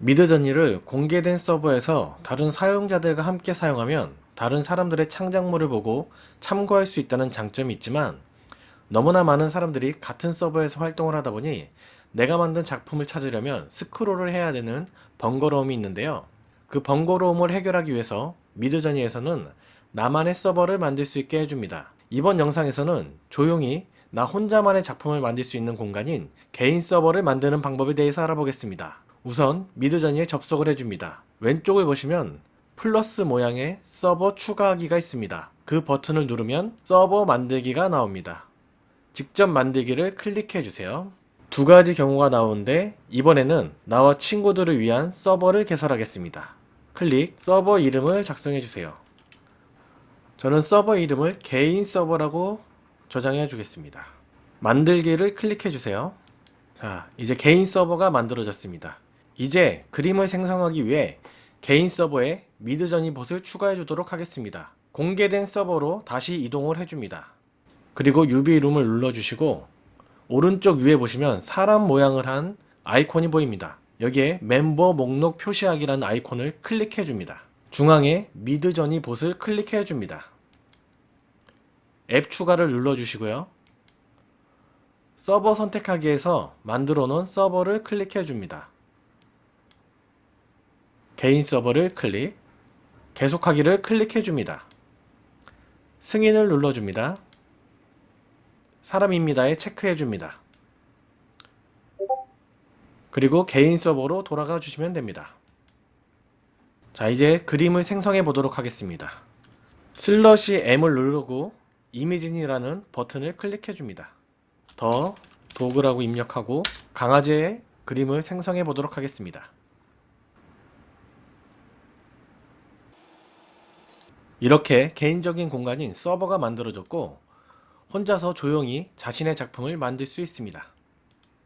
미드저니를 공개된 서버에서 다른 사용자들과 함께 사용하면 다른 사람들의 창작물을 보고 참고할 수 있다는 장점이 있지만 너무나 많은 사람들이 같은 서버에서 활동을 하다 보니 내가 만든 작품을 찾으려면 스크롤을 해야 되는 번거로움이 있는데요. 그 번거로움을 해결하기 위해서 미드저니에서는 나만의 서버를 만들 수 있게 해줍니다. 이번 영상에서는 조용히 나 혼자만의 작품을 만들 수 있는 공간인 개인 서버를 만드는 방법에 대해서 알아보겠습니다. 우선 미드저니에 접속을 해줍니다. 왼쪽을 보시면 플러스 모양의 서버 추가하기가 있습니다. 그 버튼을 누르면 서버 만들기가 나옵니다. 직접 만들기를 클릭해 주세요. 두 가지 경우가 나오는데 이번에는 나와 친구들을 위한 서버를 개설하겠습니다. 클릭 서버 이름을 작성해 주세요. 저는 서버 이름을 개인 서버라고 저장해 주겠습니다. 만들기를 클릭해 주세요. 자, 이제 개인 서버가 만들어졌습니다. 이제 그림을 생성하기 위해 개인 서버에 미드저니 봇을 추가해 주도록 하겠습니다. 공개된 서버로 다시 이동을 해줍니다. 그리고 UV 룸을 눌러주시고 오른쪽 위에 보시면 사람 모양을 한 아이콘이 보입니다. 여기에 멤버 목록 표시하기라는 아이콘을 클릭해 줍니다. 중앙에 미드저니 봇을 클릭해 줍니다. 앱 추가를 눌러주시고요. 서버 선택하기에서 만들어 놓은 서버를 클릭해 줍니다. 개인 서버를 클릭, 계속하기를 클릭해 줍니다. 승인을 눌러줍니다. 사람입니다에 체크해 줍니다. 그리고 개인 서버로 돌아가 주시면 됩니다. 자, 이제 그림을 생성해 보도록 하겠습니다. 슬러시 M을 누르고 이미진이라는 버튼을 클릭해 줍니다. 더 도구라고 입력하고 강아지의 그림을 생성해 보도록 하겠습니다. 이렇게 개인적인 공간인 서버가 만들어졌고 혼자서 조용히 자신의 작품을 만들 수 있습니다.